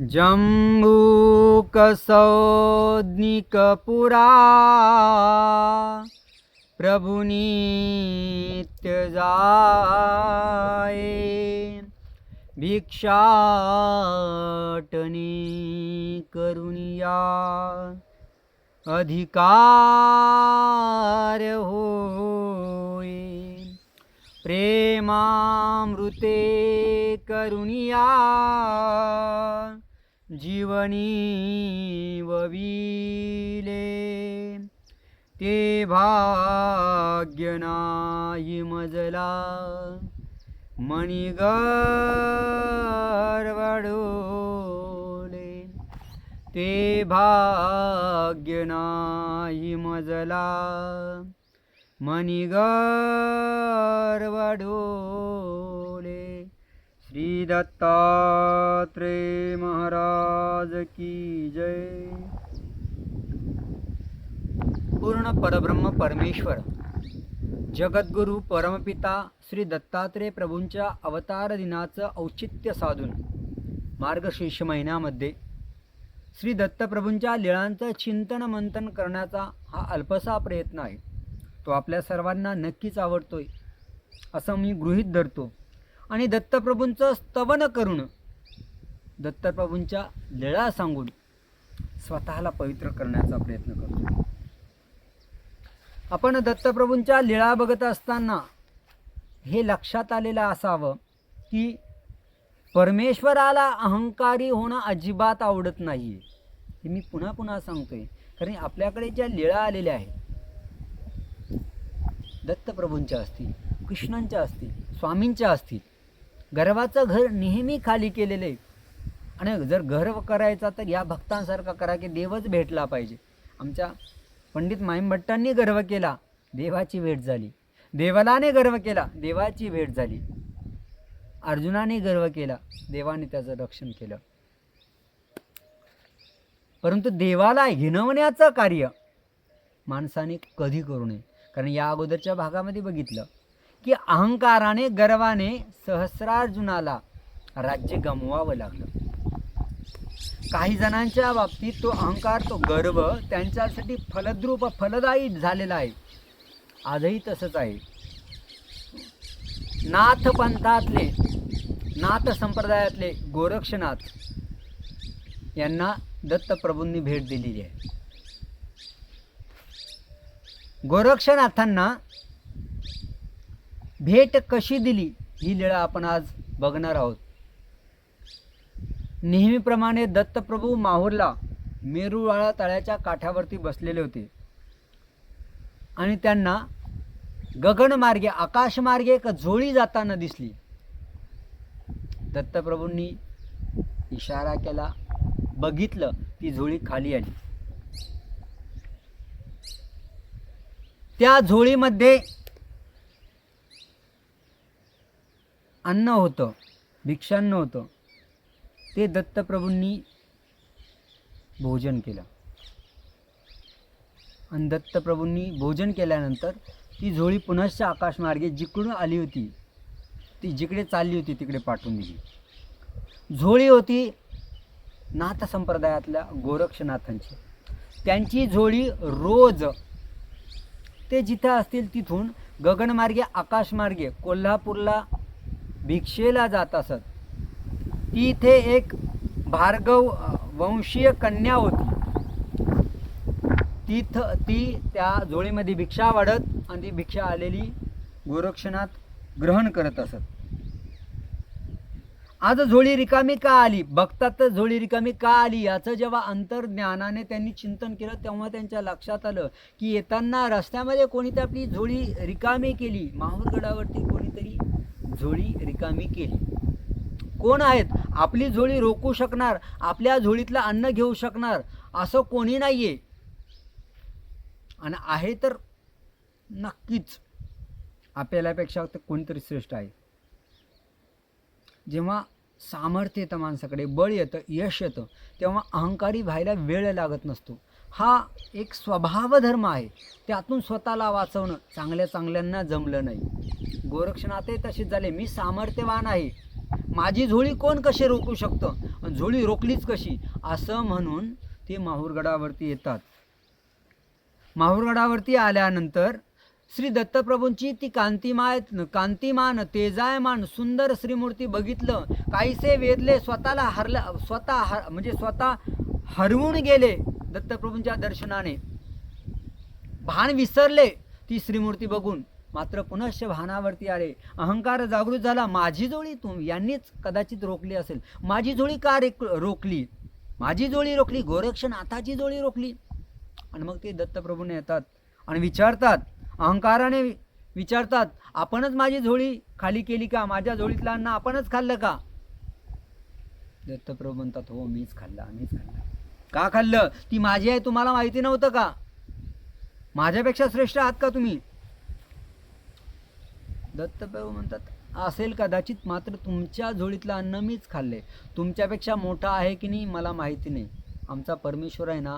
जम्बूकसौद्निकपुरा प्रभुनित्य जाये भिक्षाटनी करुनिया अधिकार होय। प्रेमामृते करुणिया जीवनी वविले ते भाग्य नाही मजला मणिगर्वडोले ते भाग्य नाही मजला मणिगर्वडोले. श्री दत्तात्रेय महाराज की जय। पूर्ण परब्रह्म परमेश्वर जगद्गुरु परमपिता श्री दत्तात्रेय प्रभूंच्या अवतार दिनाचं औचित्य साधून मार्गशीर्ष महिन्यामध्ये श्री दत्तप्रभूंच्या लीळांचं चिंतन मंथन करण्याचा हा अल्पसा प्रयत्न आहे. तो आपल्या सर्वांना नक्कीच आवडतोय असं मी गृहीत धरतो. आणि दत्तप्रभूंचं स्तवन करून दत्तप्रभूंच्या लीळा सांगून स्वतःला पवित्र करण्याचा प्रयत्न करतो. आपण दत्तप्रभूंच्या लीळा बघत असताना हे लक्षात आलेलं असावं की परमेश्वराला अहंकारी होणं अजिबात आवडत नाही आहे हे मी पुन्हा पुन्हा सांगतोय. कारण आपल्याकडे ज्या लीळा आलेल्या आहेत दत्तप्रभूंच्या असतील कृष्णांच्या असतील स्वामींच्या असतील गर्वाचं घर नेहमी खाली केलेलं आहे. आणि जर गर्व करायचा तर या भक्तांसारखा करा की देवच भेटला पाहिजे. आमच्या पंडित माईमभट्टांनी गर्व केला देवाची भेट झाली. देवलाने गर्व केला देवाची भेट झाली. अर्जुनाने गर्व केला देवाने त्याचं रक्षण केलं. परंतु देवाला हिणवण्याचं कार्य माणसाने कधी करू नये. कारण या अगोदरच्या भागामध्ये बघितलं की अहंकाराने गर्वाने सहस्रार्जुनाला राज्य गमवावं लागलं. काही जणांच्या बाबतीत तो अहंकार तो गर्व त्यांच्यासाठी फलद्रूप फलदायी झालेला आहे. आजही तसंच आहे. नाथ पंथातले नाथ संप्रदायातले गोरक्षनाथ यांना दत्तप्रभूंनी भेट दिलेली आहे. गोरक्षनाथांना भेट कशी दिली ही लीळा आपण आज बघणार आहोत. नेहमीप्रमाणे दत्तप्रभू माहूरला मेरुवाळा तळ्याच्या काठावरती बसलेले होते. आणि त्यांना गगनमार्गे आकाशमार्गे एक झोळी जाताना दिसली. दत्तप्रभूंनी इशारा केला बघितलं ती झोळी खाली आली. त्या झोळीमध्ये अन्न होतं भिक्षान्न होतं. ते दत्तप्रभूंनी भोजन केलं. आणि दत्तप्रभूंनी भोजन केल्यानंतर ती झोळी पुनश्च आकाशमार्गे जिकडून आली होती ती जिकडे चालली होती तिकडे पाठवून दिली. झोळी होती नाथ संप्रदायातल्या गोरक्षनाथांची. त्यांची झोळी रोज ते जिथं असतील तिथून गगनमार्गे आकाशमार्गे कोल्हापूरला भिक्षेला जात असत. तिथे एक भार्गव वंशीय कन्या होती. तिथं ती त्या जोळीमध्ये भिक्षा वाढत आणि ती भिक्षा आलेली गोरक्षणात ग्रहण करत असत. आज झोळी रिकामी का आली? बघतात तर झोळी रिकामी का आली? याचं जेव्हा अंतर्ज्ञानाने त्यांनी चिंतन केलं तेव्हा त्यांच्या लक्षात आलं की येताना रस्त्यामध्ये कोणीतरी आपली झोळी रिकामी केली. माहूरगडावरती कोणीतरी झोळी रिकामी केली. कोण आहेत? आपली झोळी रोखू शकणार आपल्या झोळीतलं अन्न घेऊ शकणार असं कोणी नाही आहे आणि आहे तर नक्कीच आपल्यापेक्षा तर कोणीतरी श्रेष्ठ आहे. जेव्हा सामर्थ्य येतं माणसाकडे बळ येतं यश येतं तेव्हा अहंकारी व्हायला वेळ लागत नसतो. हा एक स्वभाव धर्म आहे. त्यातून स्वतःला वाचवणं चांगल्या चांगल्यांना जमलं नाही. गोरक्षनाथही तसेच झाले. मी सामर्थ्यवान आहे. माझी झोळी कोण कशी रोखू शकतं? आणि झोळी रोखलीच कशी? असं म्हणून ते माहूरगडावरती येतात. माहूरगडावरती आल्यानंतर श्री दत्तप्रभूंची ती कांतिमाय कांतिमान तेजायमान सुंदर श्रीमूर्ती बघितलं. काहीसे वेदले स्वतःला हरला स्वतः हर म्हणजे स्वतः हरवून गेले. दत्तप्रभूंच्या दर्शनाने. भान विसरले ती श्रीमूर्ती बघून. मात्र पुनश्च भानावरती आले. अहंकार जागृत झाला. माझी जोळी तुम यांनीच कदाचित रोखली असेल. माझी जोळी का रेक रोखली? माझी जोळी रोखली. गोरक्षनाथाची जोळी रोखली. आणि मग ते दत्तप्रभूने येतात आणि विचारतात. अहंकाराने विचारतात आपणच माझी झोळी खाली केली का? माझ्या झोळीतलं अन्न आपणच खाल्लं का? दत्तप्रभू म्हणतात हो मीच खाल्लं मीच खाल्लं. का खाल्लं? ती माझी आहे तुम्हाला माहिती नव्हतं का? माझ्यापेक्षा श्रेष्ठ आहात का तुम्ही? दत्तप्रभू म्हणतात असेल कदाचित मात्र तुमच्या झोळीतलं अन्न मीच खाल्ले. तुमच्यापेक्षा मोठा आहे की नाही मला माहिती नाही. आमचा परमेश्वर आहे ना?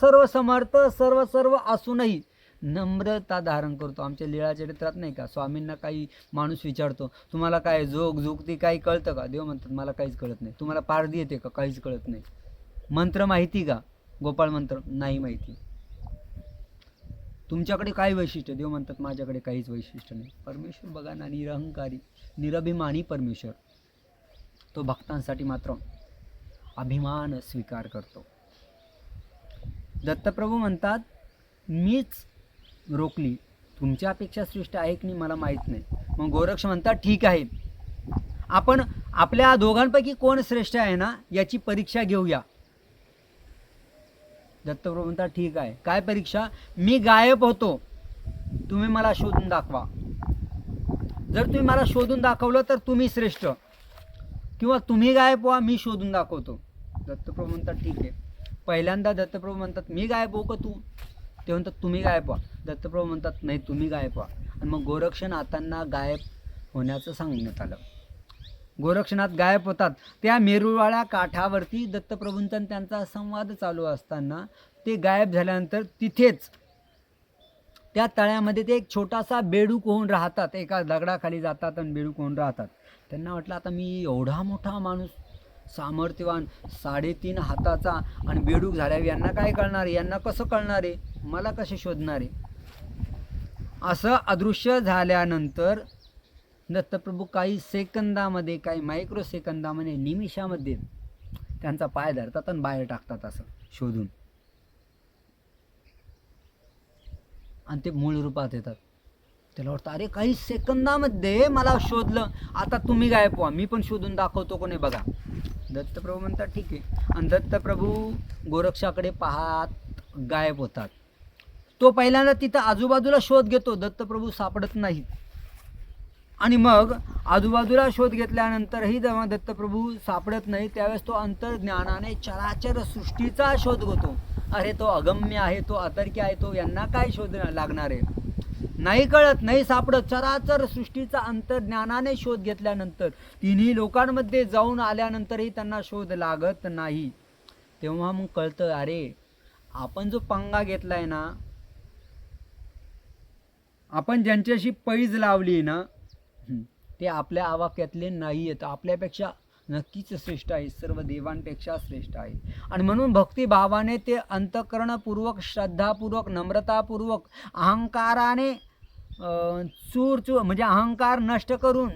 सर्व समर्थ सर्व सर्व असूनही नम्रता धारण करतो. आमच्या लीळा चरित्रात नाही का स्वामींना काही माणूस विचारतो तुम्हाला काय जोग जोगती काही कळतं का? देव म्हणतात मला काहीच कळत नाही. तुम्हाला पारधी येते का? काहीच कळत नाही. मंत्र माहिती का? गोपाळ मंत्र नाही माहिती. तुमच्याकडे काय वैशिष्ट्य? देव म्हणतात माझ्याकडे काहीच वैशिष्ट्य नाही. परमेश्वर बघा ना निरहंकारी निरभिमानी परमेश्वर. तो भक्तांसाठी मात्र अभिमान स्वीकार करतो. दत्तप्रभू म्हणतात मीच रोखली. तुमच्यापेक्षा श्रेष्ठ आहे की नाही मला माहीत नाही. मग गोरक्ष म्हणतात ठीक आहे. आपण आपल्या दोघांपैकी कोण श्रेष्ठ आहे ना याची परीक्षा घेऊया. दत्तप्रभू म्हणतात ठीक आहे. काय परीक्षा? मी गायब होतो. तुम्ही मला शोधून दाखवा. जर तुम्ही मला शोधून दाखवलं तर तुम्ही श्रेष्ठ. किंवा तुम्ही गायब व्हा मी शोधून दाखवतो. दत्तप्रभू म्हणतात ठीक आहे. पहिल्यांदा दत्तप्रभू म्हणतात मी गायब हो का तू? ते म्हणतात तुम्ही गायब व्हा. दत्तप्रभू म्हणतात नाही तुम्ही गायब व्हा. आणि मग गोरक्षनाथांना गायब होण्याचं सांगण्यात आलं. गोरक्षनाथ गायब होतात. त्या मेरुळवाळ्या काठावरती दत्तप्रभूंचा त्यांचा संवाद चालू असताना ते गायब झाल्यानंतर तिथेच त्या तळ्यामध्ये ते एक छोटासा बेडूक होऊन राहतात. एका दगडाखाली जातात आणि बेडूक होऊन राहतात. त्यांना वाटलं आता मी एवढा मोठा माणूस सामर्थ्यवान साडेतीन हाताचा आणि बेडूक झाल्यावर यांना काय कळणार यांना कसं कळणार आहे? मला कसे शोधणार आहे? असं अदृश्य झाल्यानंतर दत्तप्रभू काही सेकंदामध्ये काही मायक्रो सेकंदामध्ये निमिषामध्ये त्यांचा पाय धरतात आणि बाहेर टाकतात असं शोधून. आणि ते मूळ रूपात येतात. त्याला वाटतं अरे काही सेकंदामध्ये मला शोधलं. आता तुम्ही गायब व्हा. मी पण शोधून दाखवतो कोणी बघा. दत्तप्रभू म्हणतात ठीक आहे. आणि दत्तप्रभू गोरक्षाकडे पाहत गायब होतात. तो पहिल्यांदा तिथं आजूबाजूला शोध घेतो दत्तप्रभू सापडत नाहीत. आणि मग आजूबाजूला शोध घेतल्यानंतरही जेव्हा दत्तप्रभू सापडत नाही त्यावेळेस तो अंतर्ज्ञानाने चराचर सृष्टीचा शोध घेतो. अरे तो अगम्य आहे तो अतर्क्य आहे तो यांना काय शोध लागणार आहे? नाही कळत नाही सापडत. चराचर सृष्टीचा अंतर्ज्ञानाने शोध घेतल्यानंतर तिन्ही लोकांमध्ये जाऊन आल्यानंतरही त्यांना शोध लागत नाही. तेव्हा मग कळतं अरे आपण जो पंगा घेतलाय ना आपण ज्यांच्याशी पैज लावली ना ते आपल्या आवाक्यातले नाही आहेत आपल्यापेक्षा नक्कीच श्रेष्ठ आहे सर्व देवांपेक्षा श्रेष्ठ आहे. आणि म्हणून भक्तिभावाने ते अंतकरणपूर्वक श्रद्धापूर्वक नम्रतापूर्वक अहंकाराने चूर चूर म्हणजे अहंकार नष्ट करून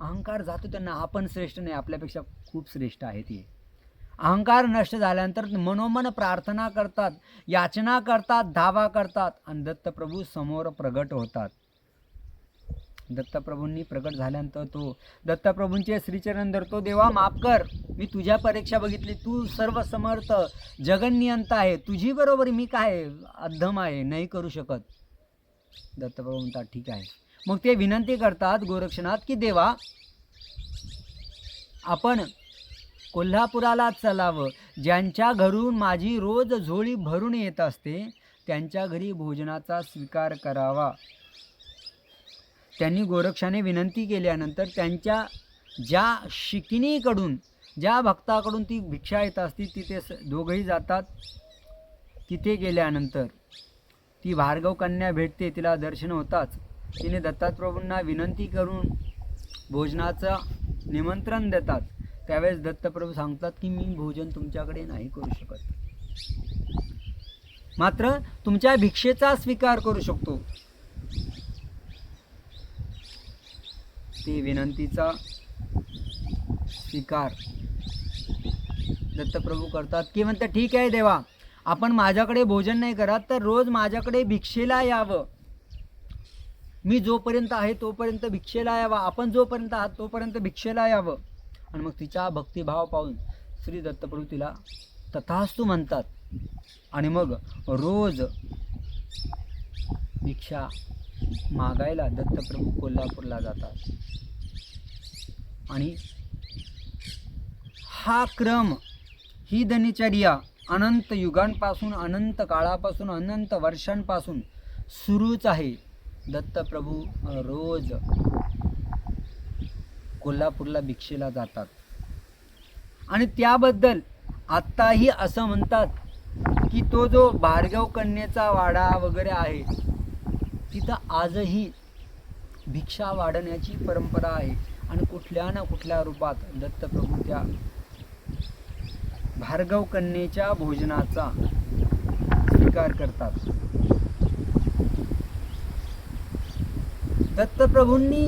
अहंकार जातो त्यांना आपण श्रेष्ठ नाही आपल्यापेक्षा खूप श्रेष्ठ आहे ते. अहंकार नष्ट झाल्यानंतर मनोमन प्रार्थना करतात याचना करतात धावा करतात आणि दत्तप्रभू समोर प्रगट होतात. दत्तप्रभूंनी प्रगट झाल्यानंतर तो दत्तप्रभूंचे श्रीचरण धरतो देवा माफ कर. मी तुझ्या परीक्षा बघितली. तू सर्व समर्थ जगन्नियंत आहे. तुझी बरोबर मी काय अद्धम आहे नाही करू शकत. दत्तप्रभू म्हणतात ठीक आहे. मग ते विनंती करतात गोरक्षनाथ की देवा आपण कोल्हापुराला चलावं. ज्यांच्या घरून माझी रोज झोळी भरून येत असते त्यांच्या घरी भोजनाचा स्वीकार करावा. त्यांनी गोरक्षाने विनंती केल्यानंतर त्यांच्या ज्या शिकिनीकडून ज्या भक्ताकडून ती भिक्षा येत असती तिथे स- दोघंही जातात. तिथे गेल्यानंतर ती भार्गव कन्या भेटते तिला दर्शन होताच. तिने दत्ताप्रभूंना विनंती करून भोजनाचं निमंत्रण देतात. त्यावेळेस दत्तप्रभू सांगतात की मी भोजन तुमच्याकडे नाही करू शकत. मात्र तुमच्या भिक्षेचा स्वीकार करू शकतो. ती विनंतीचा स्वीकार दत्तप्रभू करतात की म्हणतात ठीक आहे देवा आपण माझ्याकडे भोजन नाही करत तर रोज माझ्याकडे भिक्षेला यावं. मी जोपर्यंत आहे तोपर्यंत भिक्षेला यावा आपण जोपर्यंत आहात तोपर्यंत भिक्षेला यावं. आणि मग तिचा भक्तिभाव पाहून श्री दत्तप्रभू तिला तथास्तू म्हणतात. आणि मग रोज भिक्षा मागायला दत्तप्रभू कोल्हापूरला जातात. आणि हा क्रम ही दिनचर्या अनंत युगांपासून अनंत काळापासून अनंत वर्षांपासून सुरूच आहे. दत्तप्रभू रोज कोल्हापूरला भिक्षेला जातात. आणि त्याबद्दल आत्ताही असं म्हणतात की तो जो भार्गव कन्येचा वाडा वगैरे आहे तिथं आजही भिक्षा वाढण्याची परंपरा आहे. आणि कुठल्या ना कुठल्या रूपात दत्तप्रभू त्या भार्गव कन्येच्या भोजनाचा स्वीकार करतात. दत्तप्रभूंनी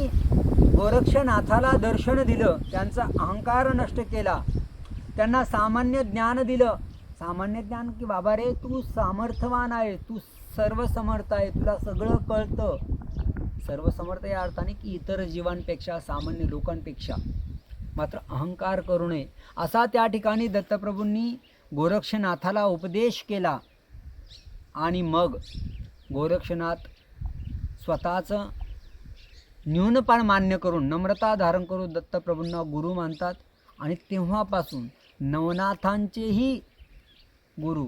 गोरक्षनाथाला दर्शन दिलं त्यांचा अहंकार नष्ट केला त्यांना सामान्य ज्ञान दिलं. सामान्य ज्ञान की बाबा रे तू सामर्थ्यवान आहे तू सर्वसमर्थ आहे तुला सगळं कळतं. सर्वसमर्थ या अर्थाने की इतर जीवांपेक्षा सामान्य लोकांपेक्षा. मात्र अहंकार करू नये. असा त्या ठिकाणी दत्तप्रभूंनी गोरक्षनाथाला उपदेश केला. आणि मग गोरक्षनाथ स्वतःचं न्यूनपण मान्य करून नम्रता धारण करून दत्तप्रभूंना गुरु मानतात. आणि तेव्हापासून नवनाथांचेही गुरु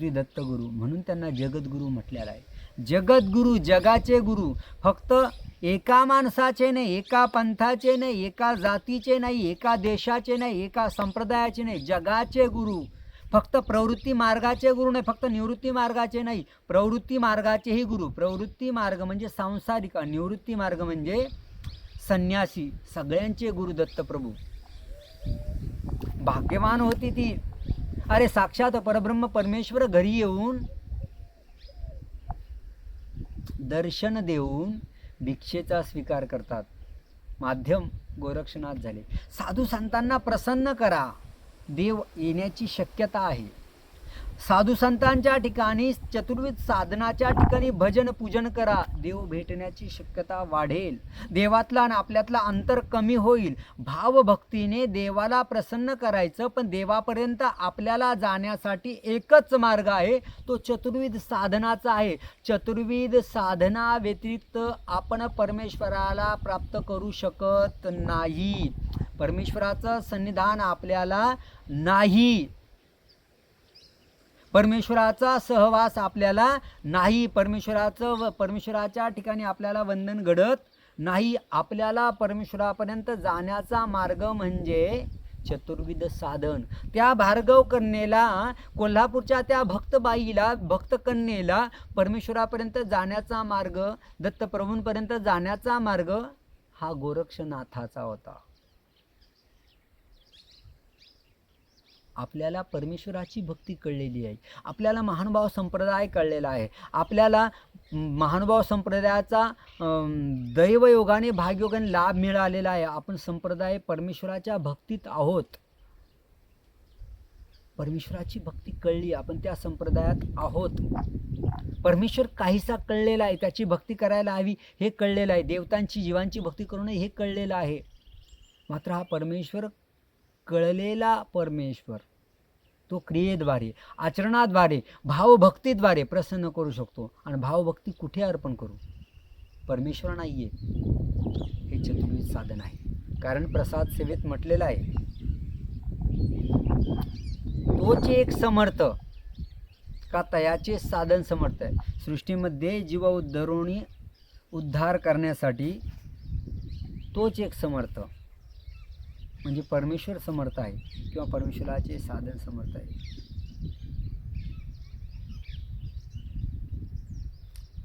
श्री दत्तगुरु म्हणून त्यांना जगद्गुरु म्हटलेला आहे. जगद्गुरु जगाचे गुरु फक्त एका माणसाचे नाही एका पंथाचे नाही एका जातीचे नाही एका देशाचे नाही एका संप्रदायाचे नाही जगाचे गुरु. फक्त प्रवृत्ती मार्गाचे गुरु नाही फक्त निवृत्ती मार्गाचे नाही प्रवृत्ती मार्गाचेही गुरु. प्रवृत्ती मार्ग म्हणजे सांसारिक निवृत्ती मार्ग म्हणजे संन्यासी सगळ्यांचे गुरु दत्तप्रभू. भाग्यवान होती ती. अरे साक्षात परब्रह्म परमेश्वर घरी येऊन दर्शन देऊन भिक्षेचा स्वीकार करतात. माध्यम गोरक्षनाथ झाले. साधू संतांना प्रसन्न करा. देव येण्याची शक्यता आहे. साधू संतांच्या ठिकाणी चतुर्विध साधनाच्या ठिकाणी भजन पूजन करा. देव भेटण्याची शक्यता वाढेल. देवातला आणि आपल्यातला अंतर कमी होईल. भावभक्तीने देवाला प्रसन्न करायचं पण देवापर्यंत आपल्याला जाण्यासाठी एकच मार्ग आहे तो चतुर्विध साधनाचा आहे. चतुर्विध साधना व्यतिरिक्त आपण परमेश्वराला प्राप्त करू शकत नाही. परमेश्वराचं सन्निधान आपल्याला नाही. परमेश्वराचा सहवास आपल्याला नाही. परमेश्वराचं व परमेश्वराच्या ठिकाणी आपल्याला वंदन घडत नाही. आपल्याला परमेश्वरापर्यंत जाण्याचा मार्ग म्हणजे चतुर्विध साधन. त्या भार्गव कन्येला कोल्हापूरच्या त्या भक्तबाईला भक्तकन्येला परमेश्वरापर्यंत जाण्याचा मार्ग दत्तप्रभूंपर्यंत जाण्याचा मार्ग हा गोरक्षनाथाचा होता. आपल्याला परमेश्वराची भक्ती कळलेली आहे. आपल्याला महानुभाव संप्रदाय कळलेला आहे. आपल्याला महानुभाव संप्रदायाचा दैवयोगाने भागयोगाने लाभ मिळालेला आहे. आपण संप्रदाय परमेश्वराच्या भक्तीत आहोत. परमेश्वराची भक्ती कळली. आपण त्या संप्रदायात आहोत. परमेश्वर काहीसा कळलेला आहे. त्याची भक्ती करायला हवी हे कळलेलं आहे. देवतांची जीवांची भक्ती करू नये हे कळलेलं आहे. मात्र हा परमेश्वर कळलेला परमेश्वर. तो क्रियेद्वारे आचरणाद्वारे भावभक्तीद्वारे प्रसन्न करू शकतो आणि भावभक्ती कुठे अर्पण करू? परमेश्वर नाही आहे हे चतुर्विध साधन आहे. कारण प्रसाद सेवेत म्हटलेलं आहे. तोच एक समर्थ का तयाचे साधन समर्थ आहे? सृष्टीमध्ये जीव उद्धरुणी उद्धार करण्यासाठी तोच एक समर्थ. म्हणजे परमेश्वर समर्थ आहे किंवा परमेश्वराचे साधन समर्थ आहे.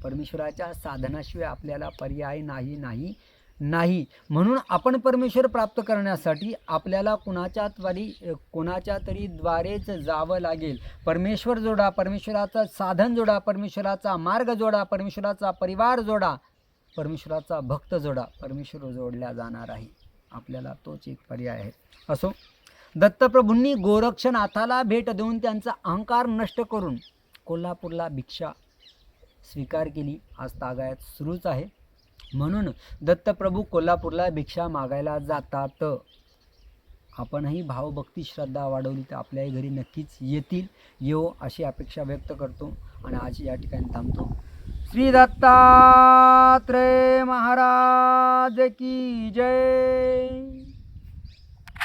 परमेश्वराच्या साधनाशिवाय आपल्याला पर्याय नाही नाही नाही. म्हणून आपण परमेश्वर प्राप्त करण्यासाठी आपल्याला कुणाच्या द्वारी कोणाच्या तरी द्वारेच जावं लागेल. परमेश्वर जोडा परमेश्वराचं साधन जोडा परमेश्वराचा मार्ग जोडा परमेश्वराचा परिवार जोडा परमेश्वराचा भक्त जोडा परमेश्वर जोडल्या जाणार आहे. आपल्याला तोच एक पर्याय आहे. असो दत्तप्रभूंनी गोरक्षनाथाला भेट देऊन त्यांचा अहंकार नष्ट करून कोल्हापूरला भिक्षा स्वीकार केली. आज तागायत सुरूच आहे. म्हणून दत्तप्रभू कोल्हापूरला भिक्षा मागायला जातात. आपणही भावभक्ती श्रद्धा वाढवली तर आपल्याही घरी नक्कीच येतील. येऊ अशी अपेक्षा व्यक्त करतो आणि आज या ठिकाणी थांबतो. श्री दत्तात्रय महाराज की जय।